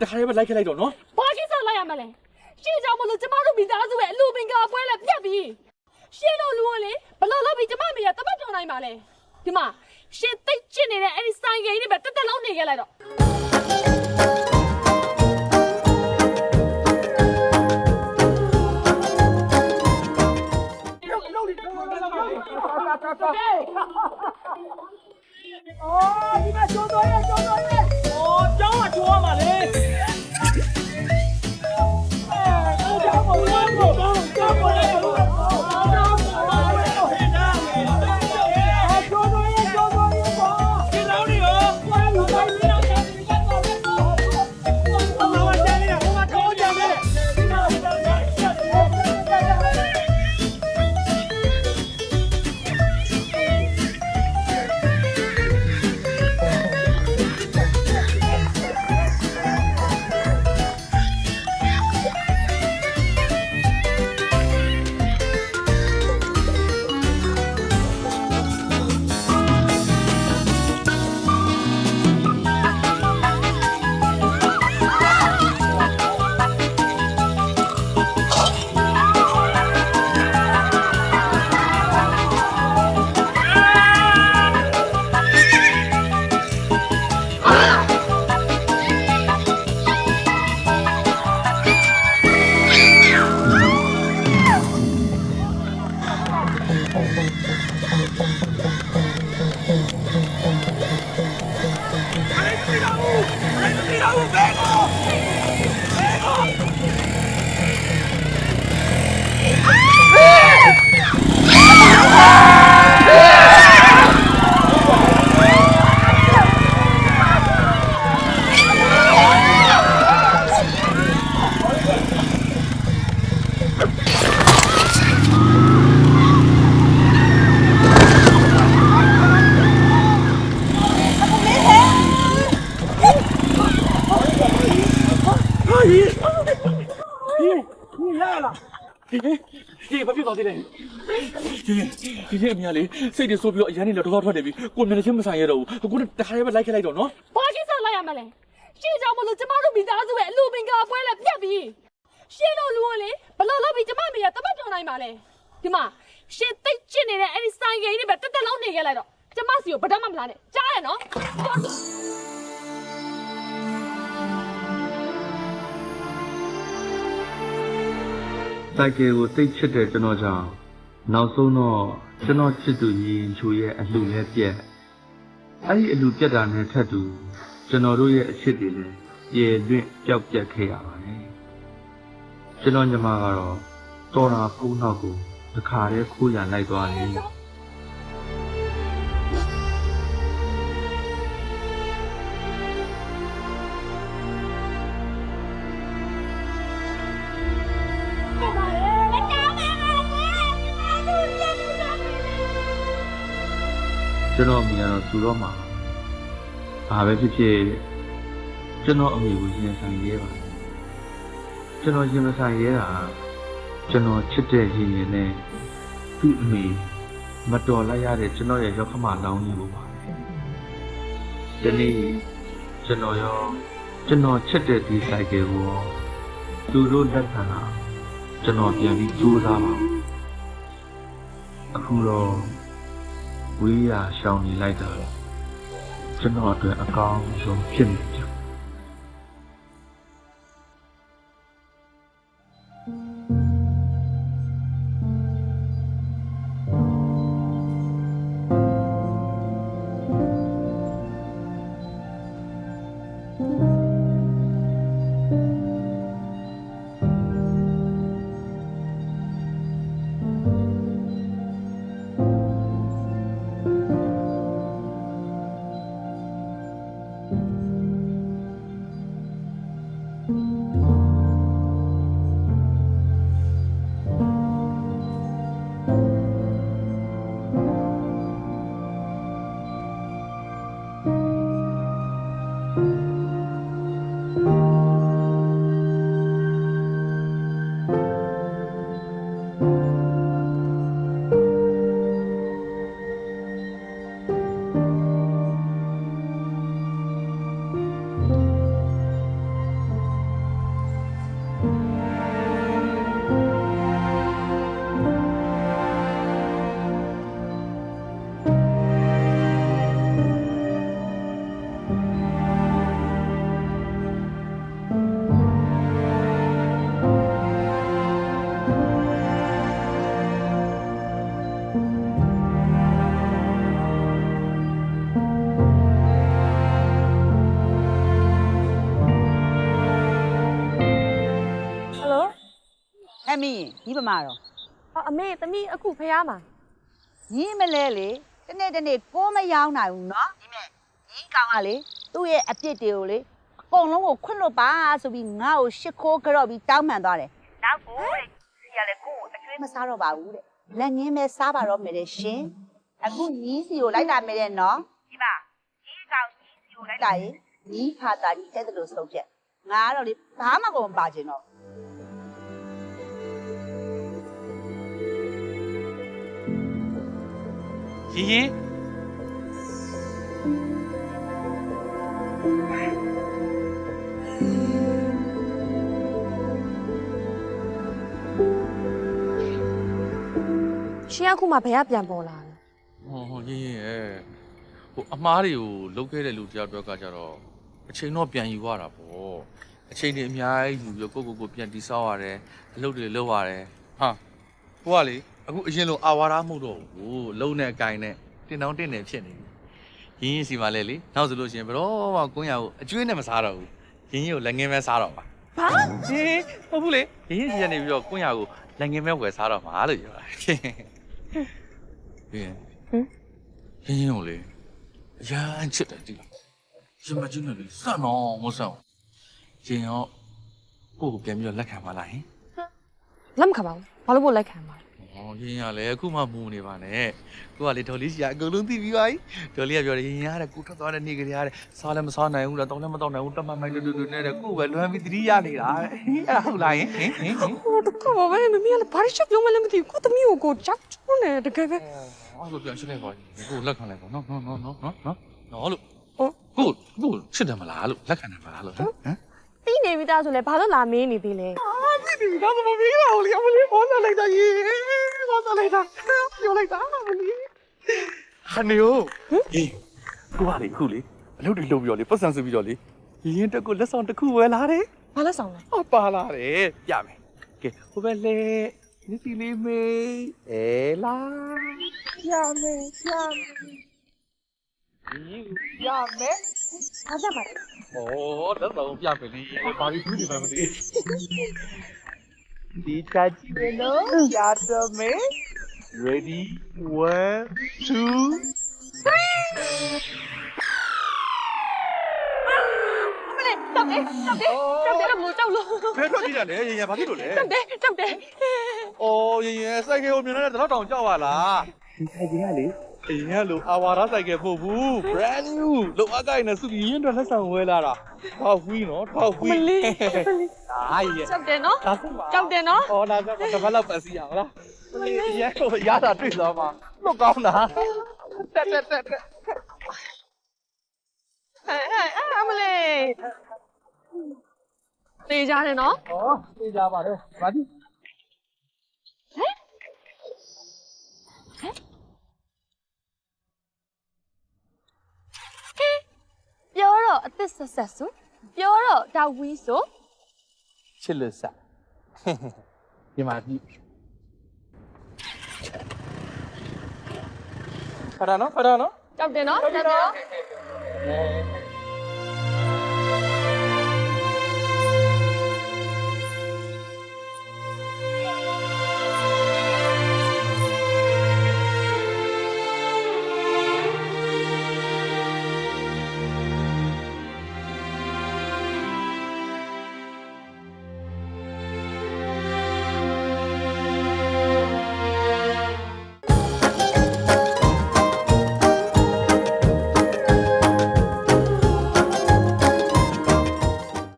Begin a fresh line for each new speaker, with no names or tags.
တခါတည်းပဲလိုက်ခဲ့လိုက်တော့နော်
ဘာကိစ္စလိုက်ရမလဲရှင်းကြောင်မလို့ကျမတို့မိသားစုရဲ့အလူပင်ကပွဲလည်းပြတ်ပြီရှင်းလို့လူကလေဘလို့လို့ပြီးကျမမေရတပတ်ပြောင်းနိုင်ပါလေဒီမှာရှင်းသိတ်ချစ်နေတဲ့အဲ့ဒီဆိုင်ကလေးတွေပဲတက်တက်လုံးနေခဲ့လိုက်တော့
ဒီဘာဖြစ် သွားသေးလဲဒီဒီဒီအမြလေးစိတ်တွေဆိုးပြီးတော့အရန်နေတော့တော့ထွက်နေပြီကိုမျက်နှာချင်းမဆိုင်ရတော့ဘူးအခုတခါတည်းပဲလိုက်ခဲ့လိုက်တော့နော်
ဘာကိစ္စလိုက်ရမလဲရှင်းကြောင်မလို့ကျမတို့မိသားစုရဲ့အလူပင်ကပွဲလည်းပြတ်ပြီရှင်းလို့လူကလေဘလို့လို့ပြီးကျမမေရတပတ်ပြောင်းနိုင်ပါလေဒီမှာရှင်းသိတ်ချစ်နေတဲ့အဲ့ဒီဆိုင်ကလေးတွေပဲတက်တက်လုံးနေခဲ့လိုက်တော့ကျမစီကိုဗဒတ်မှမလားနဲ့ကြားရနော်
စိုက်ကယ်ကိုသိတ်ချစ်တဲ့ကျွန်တော်ကြောင့်နောက်ဆုံးတော့ကျွန်တော်ချစ်သူညီရင်ချိုရဲ့အလှလည်းပြက်အဲ့ဒီအလှပြက်တာနဲ့ထပ်တူကျွန်တော်တို့ရဲ့အချစ်တွေလည်းပြေလွင့်ပျောက်ပြက်ခဲ့ရပါတယ်ကျွန်တော်ညီမကတော့တော်တာဖုန်းနောက်ကိုတခါတည်းခိုးရလိုက်သွားတယ် ကျွန်တော်အမိကတော့သူတော့မှာဘာပဲဖြစ်ဖြစ်ကျွန်တော်အမိကိုရင်ဆိုင်ရဲပါကျွန်တော်ရင်မဆိုင်ရဲတာကျွန်တော်ချစ်တဲ့ရင်ရင်နဲ့သူ့အမိမတော်လိုက်ရတဲ့ကျွန်တော်ရဲ့ရောက်ခမလောင်းကြီးကိုပါဒီနေ့ကျွန်တော်ရောကျွန်တော်ချစ်တဲ့ဒီဆိုင်ကယ်ကိုရောသူတို့လက်ခံတာကျွန်တော်ပြန်ပြီးကြိုးစားပါဦးအခုတော့ ဝေးရရှောင်နေလိုက်တာကျွန်တော်အတွက်အကောင်းဆုံးဖြစ်နေကြ
ဟဲ့မင်းညီပမာတော့
အော်အမေသမီးအခုဖះမှာ
ညီမလဲလေတနေ့တနေ့ကိုမရောင်းနိုင်ဘူးနော်ညီမဲညီကောင်ကလေသူ့ရဲ့အပြစ်တွေကိုလေအကုန်လုံးကိုခွင့်လွတ်ပါဆိုပြီးငါ့ကိုရှ िख ိုးကြော့ပြီးတောင်းပန်သွားတယ်နောက်ကိုတဲ့ဒီကလေကို့ကိုအကျွေးမစားတော့ပါဘူးတဲ့လက်ငင်းပဲစားပါတော့မယ်တဲ့ရှင်အခုညီစီကိုလိုက်လာမယ်တဲ့နော်ဒီပါညီကောင်ညီစီကိုလိုက်လာရင်ညီဖာတာကြီးတဲ့တယ်လို့ဆုံးဖြတ်ငါကတော့လေဘာမှကိုမပါချင်တော့
ရင်ရင်
ရှင်ကအခုမှဘယ်ကပြန်ပေါ်လာလဲ
ဟောဟောရင်ရင်ရဲ့ဟိုအမားတွေကိုလုတ်ခဲ့တဲ့လူတယောက်တော့ကကြတော့အချိန်တော့ပြန်ယူရတာပေါ့အချိန်တွေအများကြီးယူပြီးတော့ကိုယ့်ကိုယ်ကိုပြန်တိဆောက်ရတယ်အလုပ်တွေလုပ်ရတယ်ဟာဟိုကလေ အခုအရင်လိုအာဝါဒမဟုတ်တော့ဘူးလုံနဲ့အကင်နဲ့တင်တောင်းတင်နေဖြစ်နေပြီရင်ရင်စီမလဲလေနောက်ဆိုလို့ရှိရင်ဘယ်တော့မှကွန်းရကိုအကျွေးနဲ့မစားတော့ဘူးရင်ရင်ကိုလက်ငင်းပဲစားတော့ပါ
ဘာ
ဟေးဟုတ်ဘူးလေရင်းစီကနေပြီးတော့ကွန်းရကိုလက်ငင်းမဲဝယ်စားတော့မှာလို့ပြောတာဟင်းဟင်းဟင်းကိုလေအရန်ချစ်တယ်ဒီရမကျင်းနေလေစံတော့မစံရင်ရောကိုကိုပြန်ပြီးတော့လက်ခံပါလားဟင်
လက်မခံပါဘူးဘာလို့ပို့လက်ခံပါလဲ
ဟောရင်ရလေအခုမှမူနေပါနဲ့ကိုကလေဒေါ်လေးစီကအကုန်လုံးသိပြီးပါပြီဒေါ်လေးကပြောတယ်ရင်ရတဲ့ကိုထွက်သွားတဲ့နေ့ကလေးရတဲ့စားလည်းမစားနိုင်ဘူးလားတောင်းလည်းမတောင်းနိုင်ဘူးတမမိုက်တူတူနဲ့တဲ့ကိုပဲလွမ်းပြီးသတိရနေတာအဲ့ဒါဟုတ်လားဟင်ဟင်ဟင်ဟင်
ဟိုတကောပဲမမေကလည်းဘာရှော့ပြောမလဲမသိဘူးကိုသမီးကိုကိုကြောက်ချုံးနေတကယ်ပဲ
အဲ့လိုပြန်ရှင်းလိုက်ပါကိုလက်ခံလိုက်ပါနော်နော်နော်နော်နော်နော်နော်လို့
ဟုတ်
ကိုကိုချစ်တယ်မလားလို့လက်ခံတယ်မလားလို့ဟမ်ဟမ်
ပြီးနေပြီသားဆိုလဲဘာလို့လာမင်းနေသေးလဲ
ဒီတော့မပြီးပါဘူးလေအမလေးဟောလာလိုက်တာရေဟောလာလိုက်တာပြောလိုက်တာအမလေးဟန်နီယိုဟေးကိုကလေခုလေအလုပ်တွေလုပ်ပြီးတော့လေပတ်စံစုပြီးတော့လေရင်တက်ကိုလက်ဆောင်တစ်ခုဝယ်လာတယ်
ဘာလဲဆောင်လဲ
ဟောပါလာတယ်ပြမယ်ကဲဟိုဘက်လေဒီစီလေးမေးအဲလာပြမယ်ပြမယ်ဒီပြမယ်
ဘာကြပါလဲ။
ဩလက်ဆောင်ပြမယ်လေ။ဘာလို့သူဒီမှာမသိ။ဒီချာကြည့်မယ်နော်။ရတော့မယ်။ Ready? 1 2
မလေးတောက်တယ်တောက်တယ်တောက်တယ်လို့တောက်လို့
ဘယ် ထွက်ကြည့်ရလဲ။ရင်ရင်ဘာဖြစ်လို့လဲ
တောက်တယ်တောက်တယ်။
အော်ရင်ရင်စိုက်ကယ်ကိုမြင်လိုက်တဲ့တော့တောင်ကြောက်ပါလား။ဒီစိုက်ကယ်ကလေအရင်ကလိုအာဝါဒစိုက်ကယ်ပို့ဘူး brand new လုံအကိုင်းနဲ့စုပြီးရင်းတော့လက်ဆောင်ဝဲလာတာ။ထောက်ဝီးနော်ထောက်ဝီး
မလေး။
အားရဲ့
တောက်တယ်နော်
ဒါဆိုပါ
တောက်တယ်နော်။
အော်ဒါဆိုတော့တစ်ပတ်လောက်ပတ်စီရအောင်လား။ဒီရဲကိုရတာတွေ့သွားမှာ။လွတ်ကောင်းတာ။တက်တက်တက်တက်
အဲအဲအမလေးတေးကြတယ်နော်။
ဩသိကြပါတယ်။ဘာဒီ
ပြော တော့အစ်စ်ဆက်ဆက်ဆိုပြောတော့ဒါဝီးဆို
ချစ်လို့စဒီမှာဒီခရနော်ခရနော်
တောက်တယ်နော်တောက်တယ်နော်
အဲ